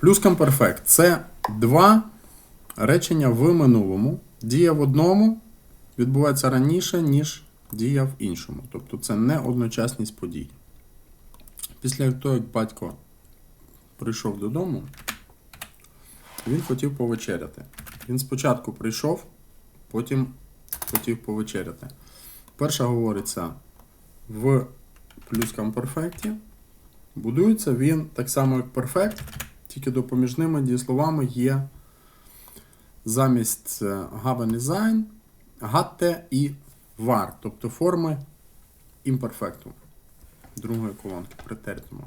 Плюс комперфект це два речення в минулому. Дія в одному відбувається раніше, ніж дія в іншому. Тобто це не одночасність подій. Після того, як батько прийшов додому, він хотів повечеряти. Він спочатку прийшов, потім хотів повечеряти. Перша говориться в плюском перфекті. Будується він так само, як перфект, тільки допоміжними дієсловами є замість haben sein, hatte і war, тобто форми імперфекту другої колонки претеритуму.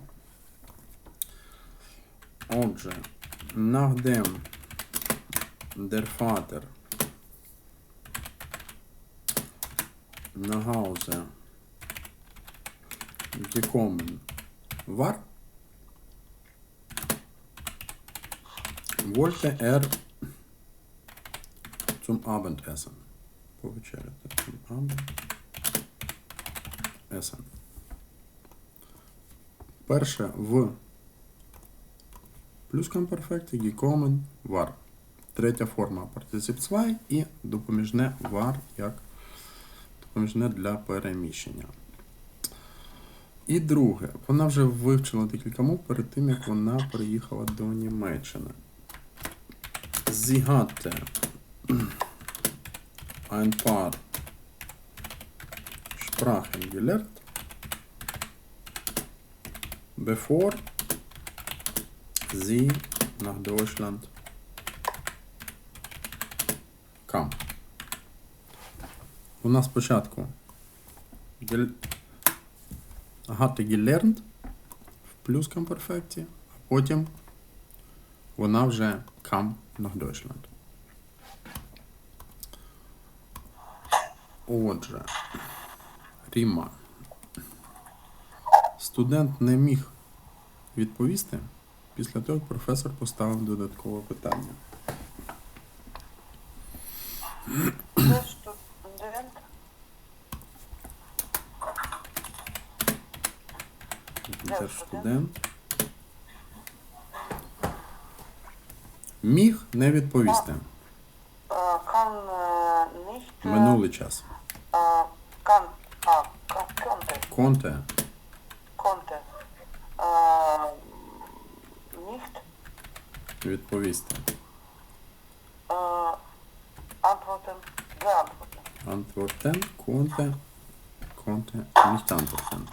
Отже, nachdem der Vater nach Hause gekommen war, wollte er zum Abendessen. Повечеряти zum Abendessen. Перше в плюском перфекті gekommen war. Третя форма партизип 2 і допоміжне war як допоміжне для переміщення. І друге, вона вже вивчила декілька мов перед тим, як вона приїхала до Німеччини. Sie hatte ein paar Sprachen gelernt, bevor sie nach Deutschland kam. У нас спочатку hatte gelernt в плюском перфекті, а потім вона вже kam nach Deutschland. Отже, Ріма. Студент не міг відповісти після того, професор поставив додаткове питання. Це студент. Міг не відповісти. Е, Kann äh, nicht. äh, Минулий час. äh, Kann. А, kann- konnte. Конте Konnte. Äh, Nicht. відповісти. äh, Antworten. Beantworten. Antworten, konnte, konnte nicht antworten.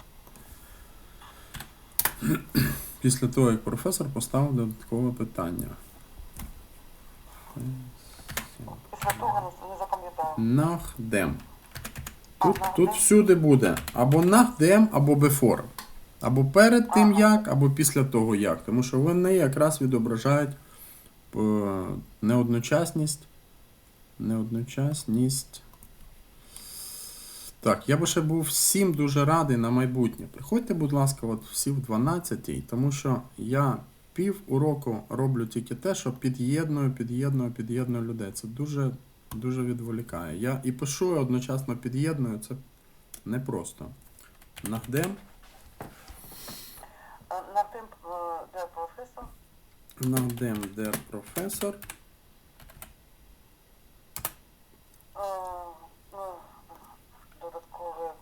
Після того, як професор поставив додаткове питання. Після того не, не dem. Тут, тут всюди буде або dem, або before. Або перед тим як, або після того як. Тому що вони якраз відображають е, неодночасність. Неодночасність. Так, я би ще був всім дуже радий на майбутнє. Приходьте, будь ласка, от всі в 12-й, тому що я пів уроку роблю тільки те, що під'єдную, під'єдную, під'єдную людей. Це дуже, дуже відволікає. Я і пишу, і одночасно під'єдную, це непросто. Нахдем, Е, Nachdem äh, der Professor нахдем, der професор. äh, ну, додаткове м,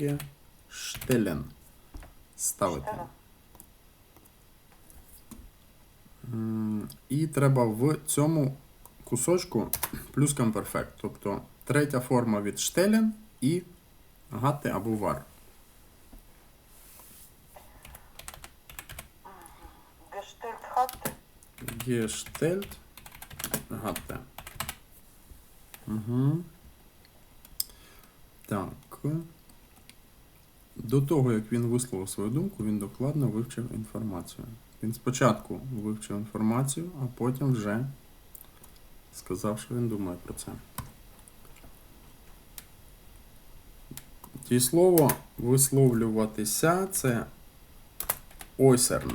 Frage stellen. Ставити. І треба в цьому кусочку плюс комперфект. Тобто третя форма від штелен і гати або вар. Gestellt hatte. Gestellt hatte. Угу. Так. До того, як він висловив свою думку, він докладно вивчив інформацію. Він спочатку вивчив інформацію, а потім вже сказав, що він думає про це. Дієслово висловлюватися це ойсерн.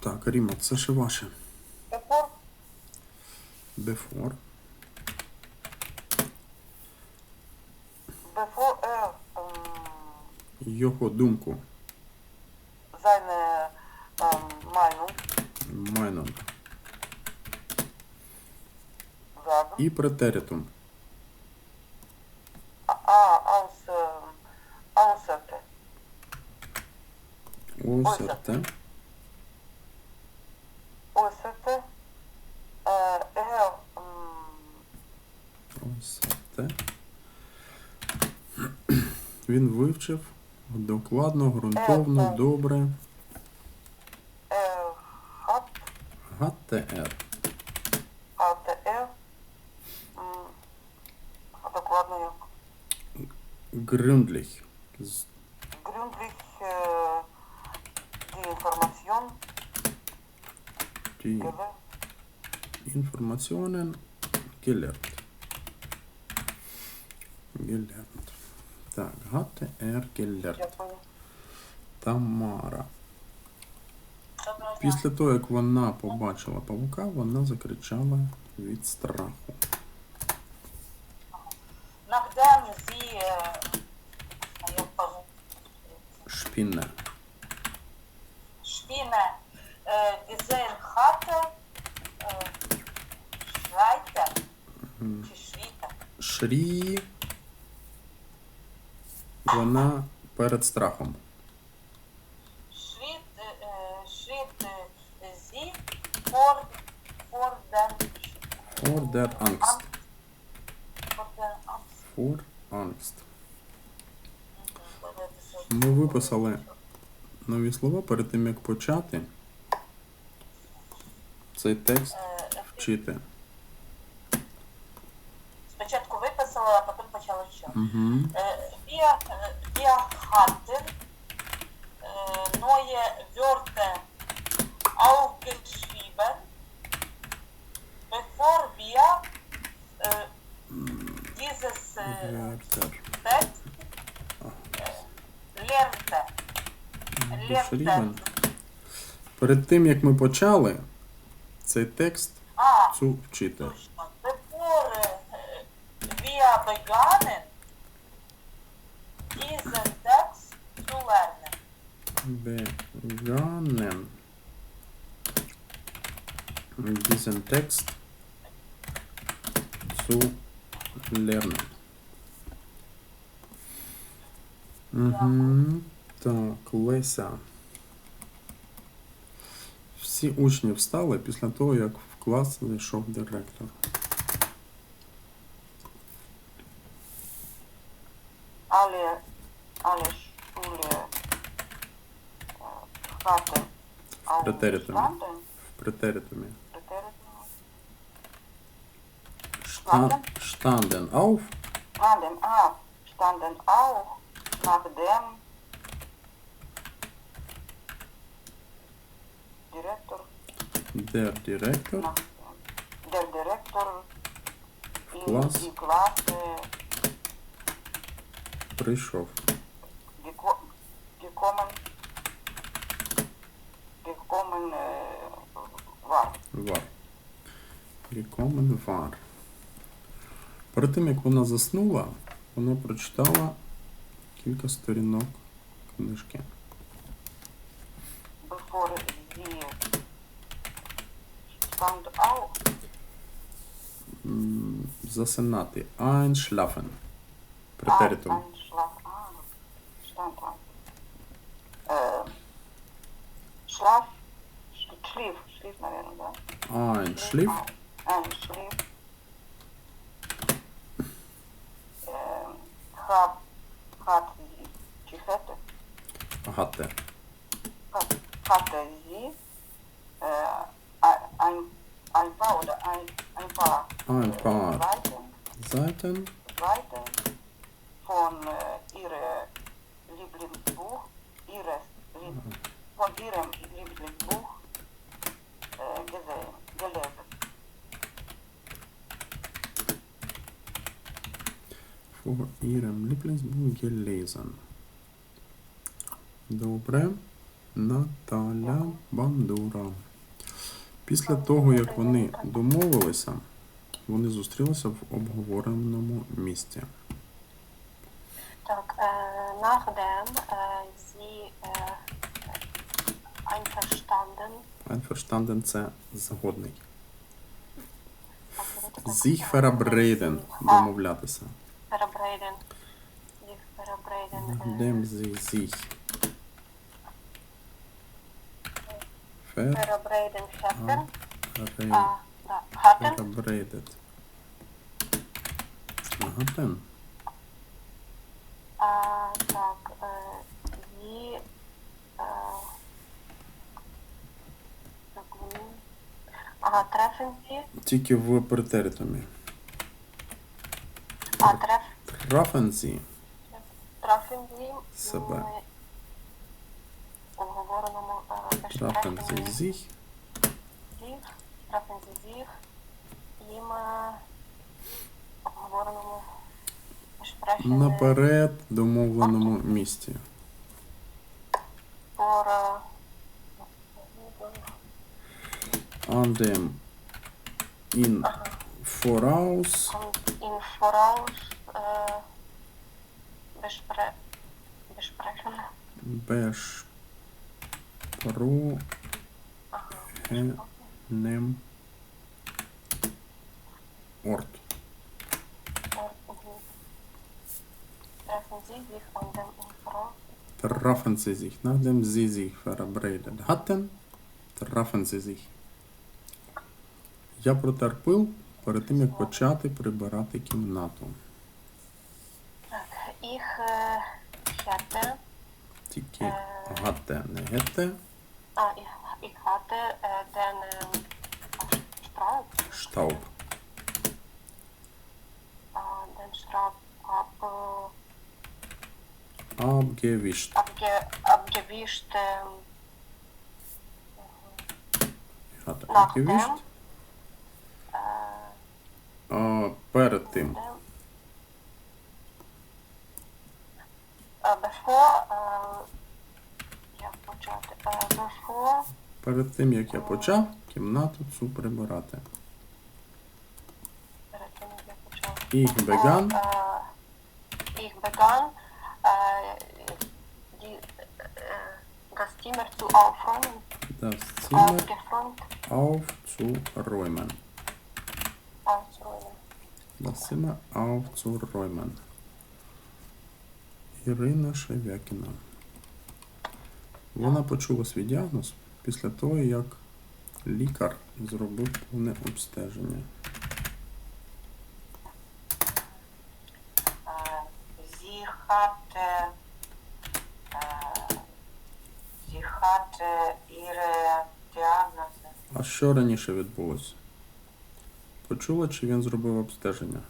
Так, Ріма, це ще ваше. Before. Before. Before er ähm, Його думку. seine ähm, Meinung Meinung. sagen. І претеритум. Ah, aus, ähm, äußerte. Він вивчив докладно, ґрунтовно, добре. er hat, ГТР. er м, докладно як Gründlich. З- gründlich äh, die Так, Гате Еркеллерт. Тамара. Після того, як вона побачила павука, вона закричала від страху. Nachdem sie äh, я кажу, Шпіне. Spinne äh, gesehen hatte, äh, schreite, чи швіте, Шрі. Вона перед страхом. schritt äh, sie vor, vor den, For der Angst. vor den Angst. For Angst. Ми виписали нові слова перед тим, як почати цей текст Е, вчити. Виписала, а потім. Угу. Äh, wir, äh, hatten äh, neue Wörter aufgeschrieben, bevor wir äh, dieses äh, Text lernten. Перед тим, як ми почали цей текст Ah, цю вчити. Точно. Bevor äh, wir begannen, diesen Text zu lernen. Угу. Так, Леся. Всі учні встали після того, як в клас зайшов директор. alle, alle Schule äh, hatten Aufgestanden. В претеритумі. Standen auf Standen auf, standen auch nachdem Direktor, der Direktor nach, der Direktor in Klasse. die Klasse прийшов. geko gekommen, gekommen äh, war. Вар. Gekommen war. Перед тим, як вона заснула, вона прочитала кілька сторінок книжки. bevor sie stand М, Засинати. Einschlafen. Претеритум. Да? Einschlief. Einschlief. Ähm, hab, hat sie, Hatte. hat, hatte sie äh, ein, ein, ein paar oder ein, ein paar Ein paar Seiten Seiten Seiten von äh, ihrem Lieblingsbuch, ihres, von ihrem Lieblingsbuch vor ihrem Lieblingsbuch gelesen. Добре. Наталя Бандура. Після того, як вони домовилися, вони зустрілися в обговореному місці. Так, nachdem äh, sie äh, einverstanden Einverstanden – це згодний. Sich verabreden – домовлятися. Äh, Nachdem sie sich ver- verabredet. Hatten. А, так, äh, sie äh, так, вони- Ага. Тільки в претеритумі. А, treffen sie. Себе. е, sie sich їм е, обговореному наперед домовленому місці. е, An dem in kommt in voraus äh, besprechen. besprochenem Ort. Or, mhm. Treffen Sie sich nachdem sie sich verabredet hatten, treffen sie sich. Я протерпил перед тим, як почати прибирати кімнату. Ich äh, Тільки гате, не гете, ah, ich hatte äh, den ähm, Straub, штауб. äh, den Straub ab, äh, Abgewischt. abge, abgewischt ähm, Nachdem. abgewischt. äh, перед тим. dem, äh, bevor äh, ja, почати, äh, bevor Перед тим, як я почав кімнату цю прибирати. перед тим, як я почала. Ich begann Äh, ich begann, äh, die, äh, das Zimmer zu aufräumen, das Zimmer aufgeräumt, aufzuräumen. aufzuräumen. Das Zimmer aufzuräumen. Ірина Шевякіна. Вона почула свій діагноз після того, як лікар зробив повне обстеження. Hatte, äh, sie hatte ihre Diagnose. А що раніше відбулося? Почула, чи він зробив обстеження?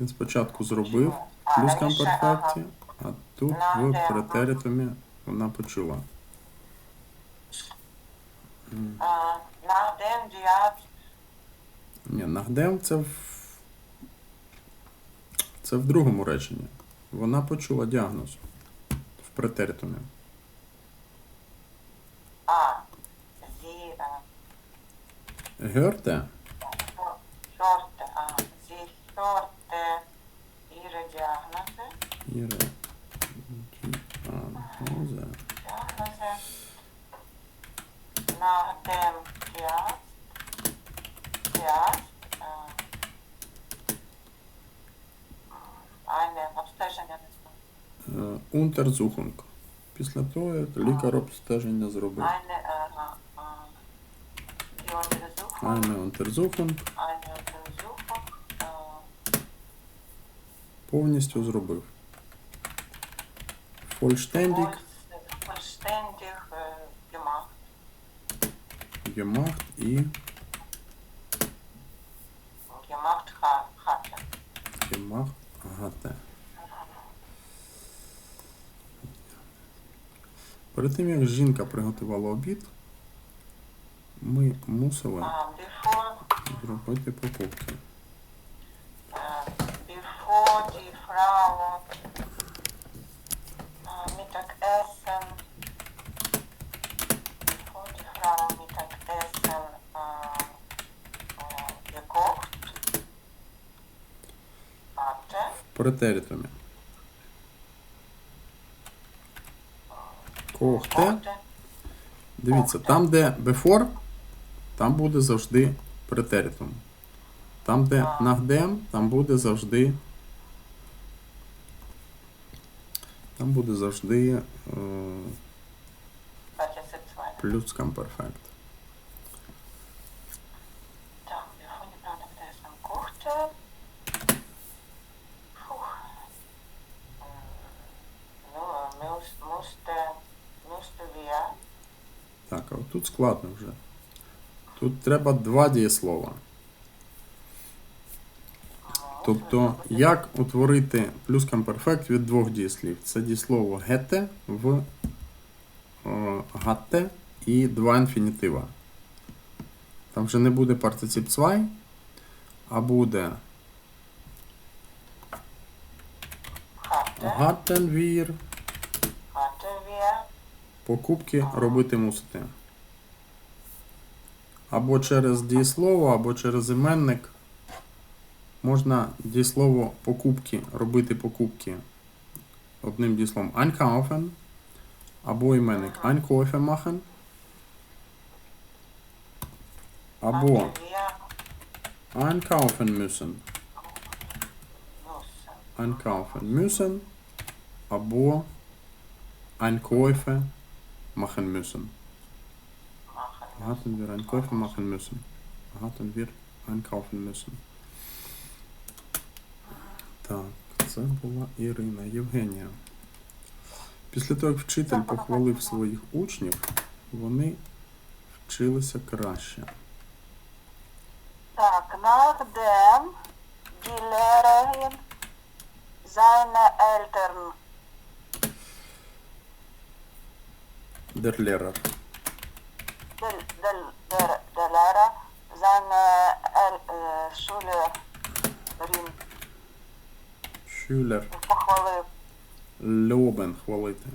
Він спочатку зробив плюс раніше, перфекті, а тут в претеритумі вона почула. М. Nachdem die Arzt Ні, нагдем це в. Це в другому реченні. Вона почула діагноз в претеритумі. Ah, sie äh, Герте hörte, ah, sie hörte ihre Diagnose, Іре nachdem die Arzt, die Arzt äh, eine Abstechung е, Untersuchung. Після того, як лікар обстеження зробив. eine äh, äh, die Untersuchung, Eine Untersuchung eine Untersuchung äh, повністю зробив. Vollständig gemacht і gemacht ha- hatte. gemacht. Перед тим, як жінка приготувала обід, ми мусили зробити покупки. äh, bevor die Frau äh, mit mittag essen. Bevor die Frau Mittagessen äh, äh, gekocht претеритумі. Kochte Дивіться, там, де before, там буде завжди претеритум. Там, де нагдем, там буде завжди. Там буде завжди е, Partizip 2. плюскамперфект. Так, bevor die Frau Mittagessen kochte, puh, ну, muss, musste, musste wir Так, а от тут складно вже. Тут треба два дієслова. Тобто, як утворити плюскамперфект від двох дієслів? Це дієслово гете в е, гатте і два інфінітива. Там вже не буде партицип 2, а буде гаттен вір. Покупки робити мусите. Або через дієслово, або через іменник. Можна дієслово покупки робити покупки одним дієсловом einkaufen, або іменник einkaufen machen, або einkaufen müssen, müssen. einkaufen müssen, або Einkäufe machen müssen. Hatten wir Einkäufe machen müssen. Hatten wir einkaufen müssen. Так, це була Ірина. Євгенія. Після того, як вчитель похвалив своїх учнів, вони вчилися краще. Так, nachdem die Lehrerin seine Eltern, Der Lehrer. Der, der, der, der Lehrer seine äh, Schülerin Schüler. похвалив, Loben хвалити.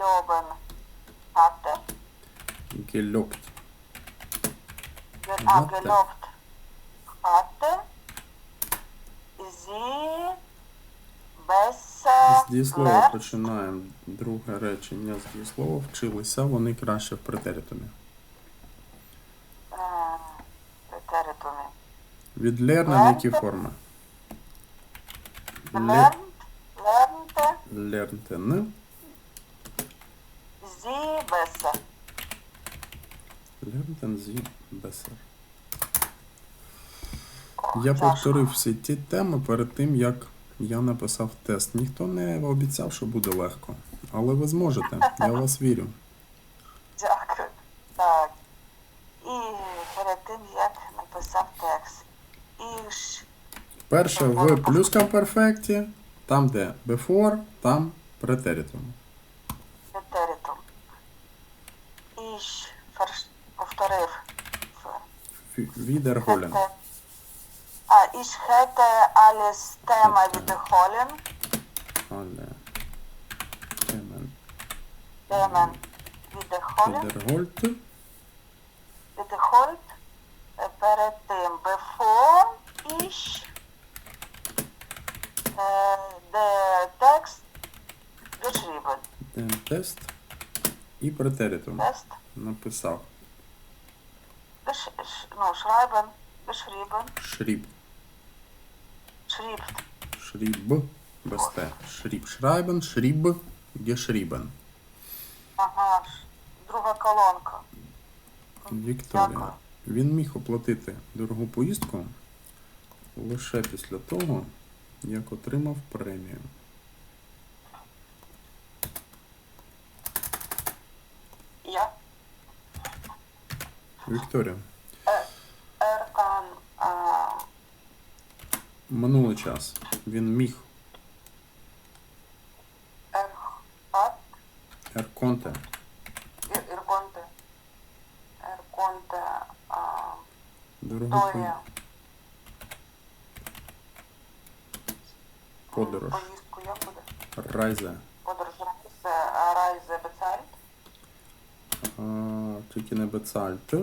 loben hatte, Gelobt. ge- ah, Hatte. gelobt hatte, sie besser З дієслова починаємо друге речення з дієслова. Вчилися вони краще в претеритумі. äh, претеритумі. Від lernen які форми? Ле- Lernt, lernte Lernten. sie besser. Lernten Sie besser. Я повторив всі ті теми перед тим, як я написав тест. Ніхто не обіцяв, що буде легко. Але ви зможете. Я в вас вірю. Дякую. Так. І перед тим, як написав текст. І ж Перше в плюскамперфекті, там, де before, там претеритум. претеритум. І ж ферш повторив. Відерголен. Ich hätte alles Thema wiederholen. Але Themen Themen wiederholen. wiederholt. Wiederholt. Е, Перед тим, before ich е, the text geschrieben. Den тест і претеритум. Тест Написав. gesch, ш- ну, schreiben, geschrieben, Шріб. Шріб. Без Т. Шріб. Шрайбен, шріб, geschrieben. Ага, друга колонка. Вікторія. Він міг оплатити дорогу поїздку лише після того, як отримав премію. Я. Вікторія. Er kan а, Минулий час він міг. Ерконте. Ерконте. Ерконте. Дорога Подорож. Поїздку я буду. Райзе. Подорож Райзе. Райзе Бецальт. Тільки не Бецальт.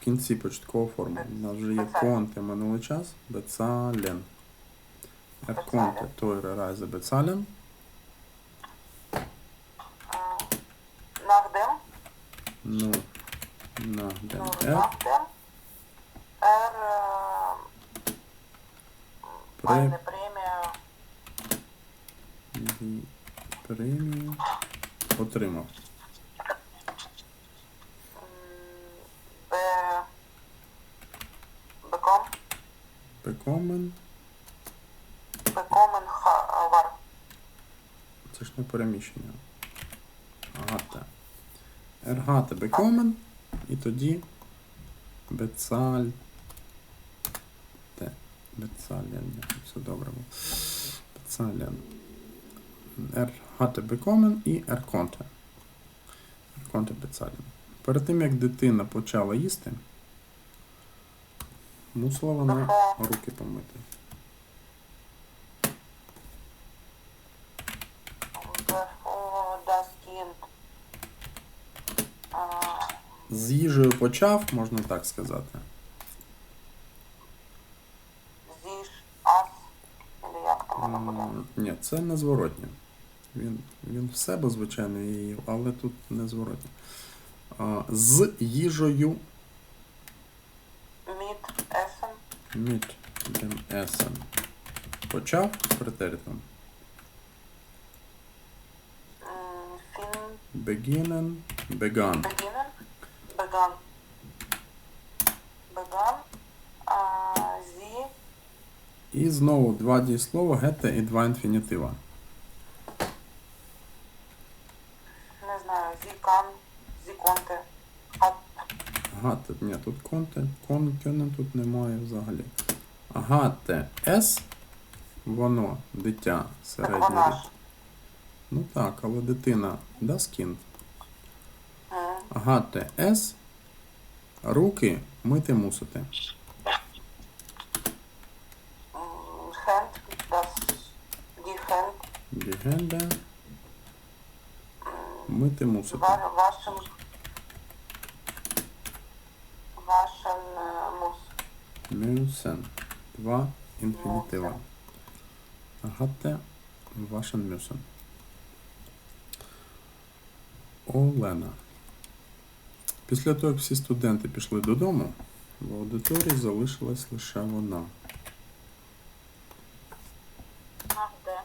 В кінці початкова форма. У нас вже є конте минулий час. Бецален. Konnte teure Reise bezahlen. Nach Ну, на dem nur nach dem, äh, Pre- eine Prämie die премію отримав. Bekommen. bekommen war. Це ж не переміщення. Гате. Ергате bekommen. І тоді безальте. Безален. Все добре було. Безален. Ергате bekommen і ерконте. Ерконте безален. Перед тим, як дитина почала їсти, мусила вона руки помити. З їжею почав, можна так сказати. sich aß, или як там воно буде? Ні, це не зворотнє. Він, він в себе, звичайно, її але тут не зворотнє. З їжею Mit Essen, mit dem Essen. Почав претеритом. Beginnen, begann. beginnen, begann, äh, sie, І знову два дієслова гете і два інфінітива. не знаю, sie kann, sie konnte, Гате, ні, тут конте, кон, тут немає взагалі. Гате С, воно, дитя, середній ж. Ну так, але дитина das Kind. М, Гате С. Руки мити мусите. Hände мити мусите. wa- Müssen. Два інфінітива. Гатте вашен Мюсен. Олена. Після того, як всі студенти пішли додому, в аудиторії залишилась лише вона. Nachdem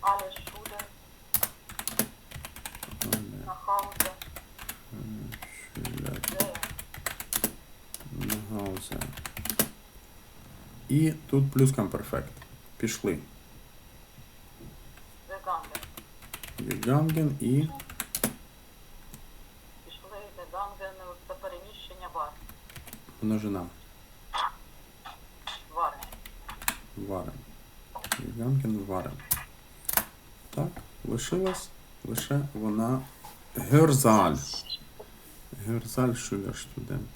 alle Schule Оле, nach Hause Schüler, gehen. на Hause. І тут плюскамперфект. Пішли. Gegangen. Gegangen і Пішли gegangen це переміщення var. множина. Var. Варен. Gegangen варен. Так, лишилась лише вона Герзаль. Герзаль Шулер студент.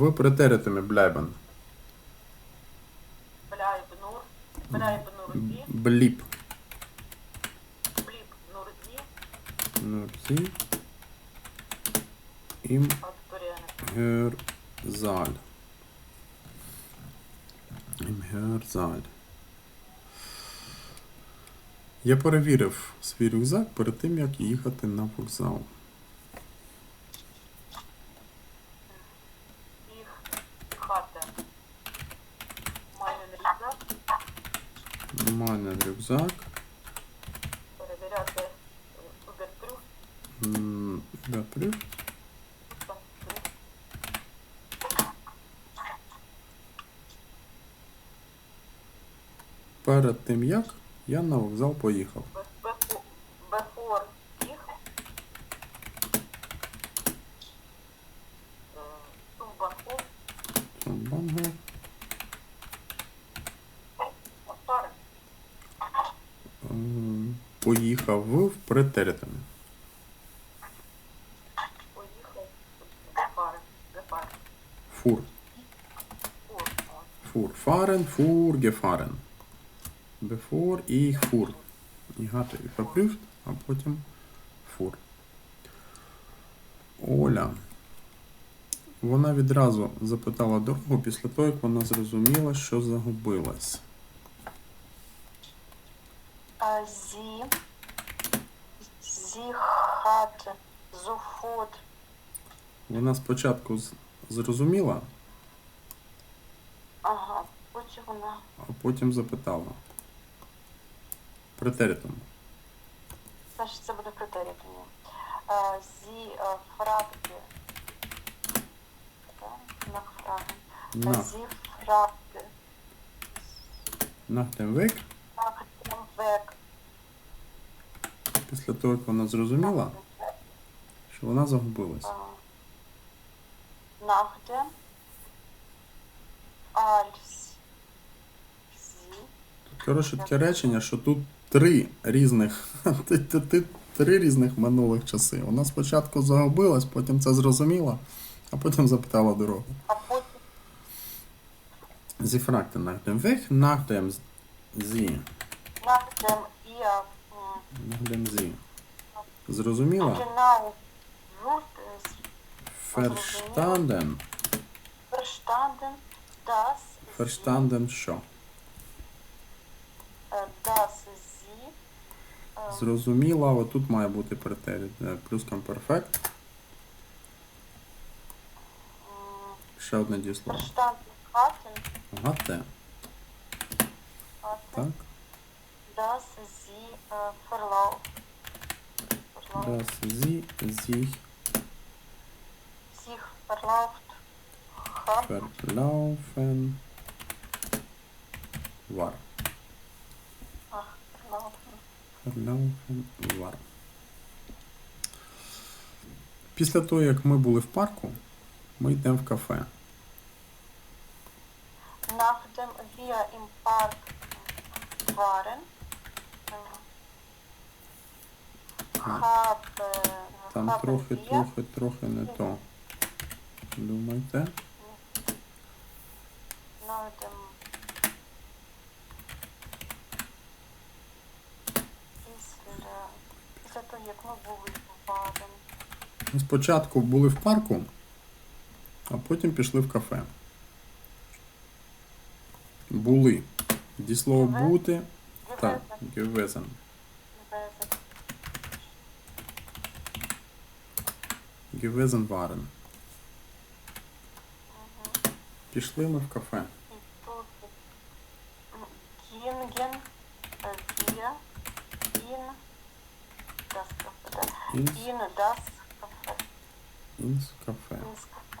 В претеритумі. Bleib nur die. Бліп. Blieb nur. Нурзі. Ім Герзаль. Ім Герзаль. Я перевірив свій рюкзак перед тим, як їхати на вокзал. Їх хата. Meinen Rucksack. У мене рюкзак. Перевіряти Убертрюх. М, Überprüft. Перед тим як я на вокзал поїхав. Äh, fahren. М, Поїхав в претеритумі. Поїхав gefahren. Gefahren. Фур. Fuhr. Fuhr. Fahren, gefahren. Bevor ich fuhr. Ich hatte а потім fuhr. Оля. Вона відразу запитала дорогу після того, як вона зрозуміла, що загубилась. Sie, sie hat sofort, Вона спочатку зрозуміла, ага, потім вона, а потім запитала. Претеритум. значить це буде fragte, да, nachfragen. Äh, Nach, Sie fragte nach dem Weg, nach dem Weg. після того, як вона зрозуміла, що вона загубилась. Nach dem, Коротше, таке речення, що тут три різних, три різних минулих часи. Вона спочатку загубилась, потім це зрозуміла, а потім запитала дорогу. Sie fragte nach dem Weg, sie, nach dem ihr sie зрозуміла, genau wurde es verstanden, verstanden, dass verstanden що? sie, äh, dass sie äh, Зрозуміла, отут має бути претерит, е, плюскомперфект. м, Ще одне дієслово. Гате, так? dass sie äh, verlauf, Das sie sich sich verlauft verlaufen war. Verlaufen. Після того, як ми були в парку, ми йдемо в кафе. Nachdem wir im Park waren, Там трохи, трохи, трохи не то. Думайте. nach dem після, того, як ми були в Баден, Ми спочатку були в парку, а потім пішли в кафе. Були. Дієслово Gewesen. бути. Так. Gewesen waren. Мгм. Пішли ми в кафе. І тут м, gingen äh, wir in das Café, да, Ins, in das Café, ins кафе. ins Café.